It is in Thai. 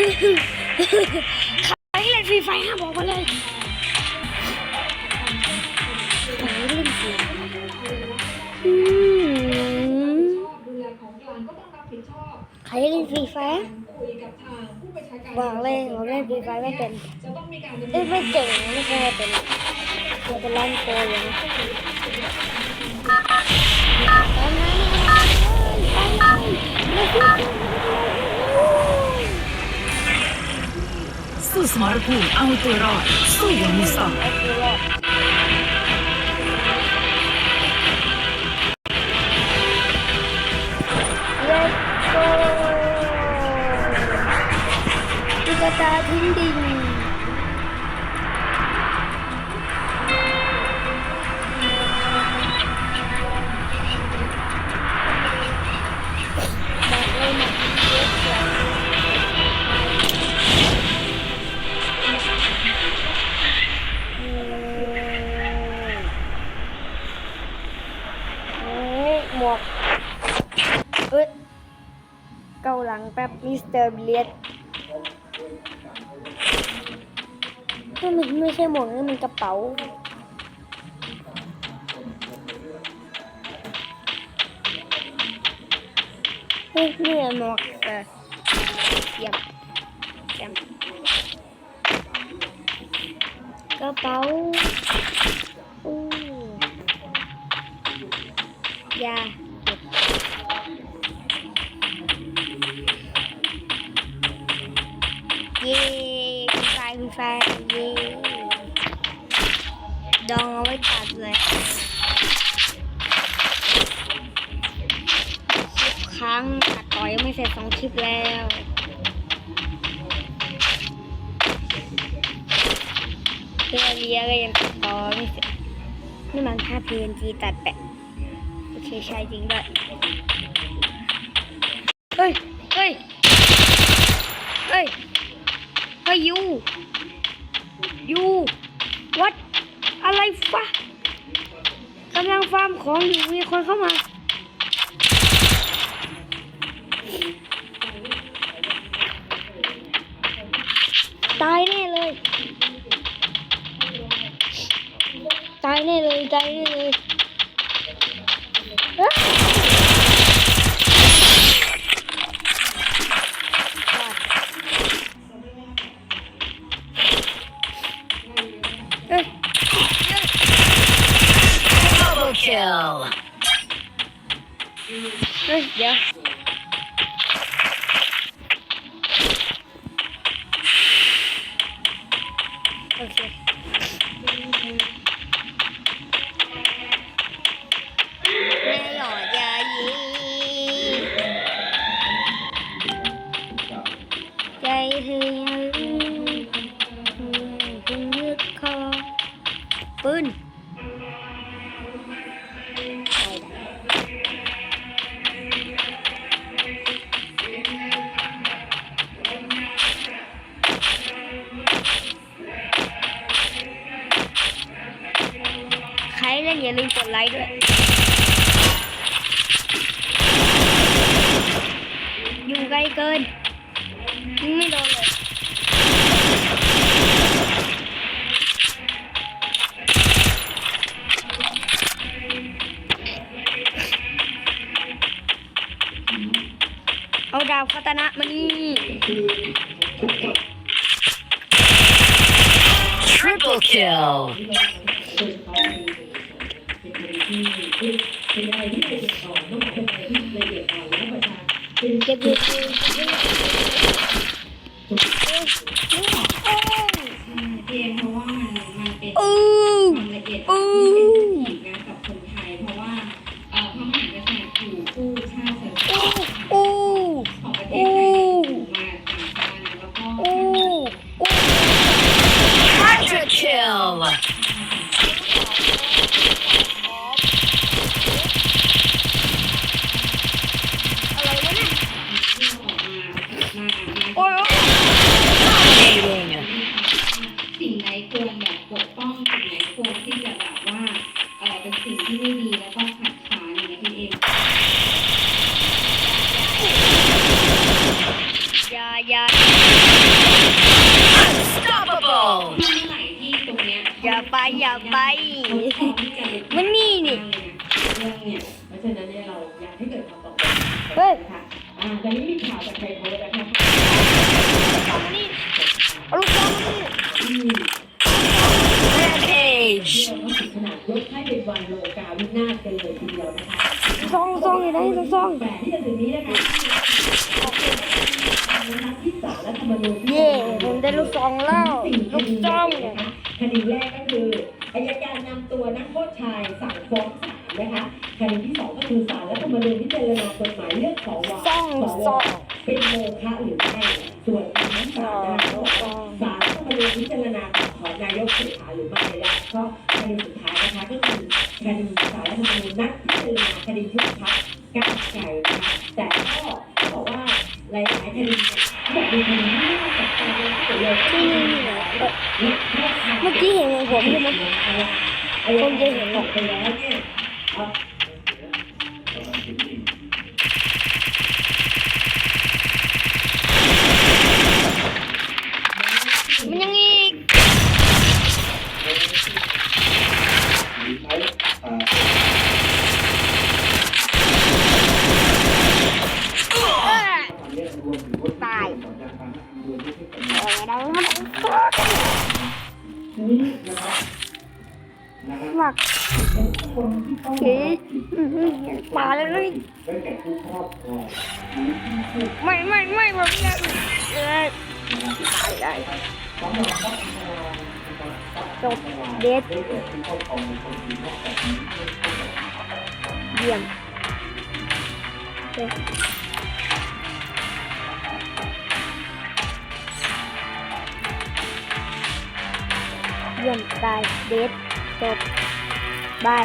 ใครเล่นฟรีไฟห้าบอกมาเลยใครเล่นฟรีอืมดูแลของกลางก็ต้องรับอบใครเล่นฟรีไฟคุยบอกเลยผมเล่นฟรีไฟไม่เป็นจะต้องมีการเอ้ยไม่เก่งไม่เคยเป็นเคยเป็นร้านโกยอยู่นะ สู้สมร หลังแป๊บมิสเตอร์เบียดนี่มันไม่ใช่หมวกนี่มันกระเป๋า เฮ้ยนี่หมวกเออเยี่ยมเยี่ยมกระเป๋าอู้ยา เย้คุณไฟคุณไฟเย้ดองเอาไว้ตัดเลยทุกครั้งตัดต่อยังไม่เสร็จสองคลิปแล้วเพื่อเลียก็ยังตัดต่อไม่เสร็จนี่มันค่า PNG ตัดแปะโอเคใช่จริงด้วยเฮ้ยเฮ้ยเฮ้ย ฮ้ยยูยูวัดอะไรฟะกำลังฟาร์มของอยู่มีคนเข้ามาตายแน่เลย ตายแน่เลย ตายแน่เลยเอ้ย kill เฮ้ยเดี๋ยวโอเคแม่หยอดยายีใจเธอยังถึงยึดคอปืน ล่นอย่าลืมกดไลค์ด้วย อยู่ไกลเกินไม่โดนเลยเอาดาวคาตนะมานี่ Triple kill เก็บอยู่เป็นเก็บคือ ยายา unstoppable อย่าไปอย่าไป มันนี่นี่ เรื่องเนี่ยเพราะฉะนั้นเนี่ยเราอยากให้เกิดความปลอดภัยค่ะอ่ตอนนี้มีข่าวจากไทยโพสต์นะคะเอามนี่อาลูกบอลมานี่ที่เรียขนาดยกให้เป็นวันโลกาวินาศกันเลยทีเดียวนะคะ ซองซองอยู่ไหนลูกซองแปดที่จะถึงนี้นะคะนะคะที่ศาลรัฐธรรมนูญเย่ผมได้ลูกซองแล้ว ลูกซองนะคะคดีแรกก็คืออายการนำตัวนักโทษชายสั่งฟ้องศาลนะคะคดีที่สองก็คือศาลรัฐธรรมนูญพิจารณากฎหมายเลือกสวซองสซวองเป็นโมฆะหรือไม่ส่วนคำนั้นศาลนะคะบอกว่าศาลรัฐธรรมนูญพิจารณาถอนนายกเศรษฐาหรือไม่และก็ คดีสุดท้ายนะคะก็คือคดีศาลรัฐธรรมนูญนัดพิจารณาคดียุบพักก้าวไกลนะคะแต่ก็เขาบอกว่าหลายๆคดีเนี่ยเขาบอกมีคดีที่น่าจับตามองที่สุดเลยนี่นี่นี่เมื่อกี้เห็นเหมือนผมใช่ไหมคนจะเห็นบอกไปแล้วเนี่ย หมักเฮ้ยอื้อหือมาแล้วนี่ไม่ไม่ไม่แบบนี้เอ้ยตายได้จบเด็ดเยี่ยม เยี่ยมตายเด็ดจบบาย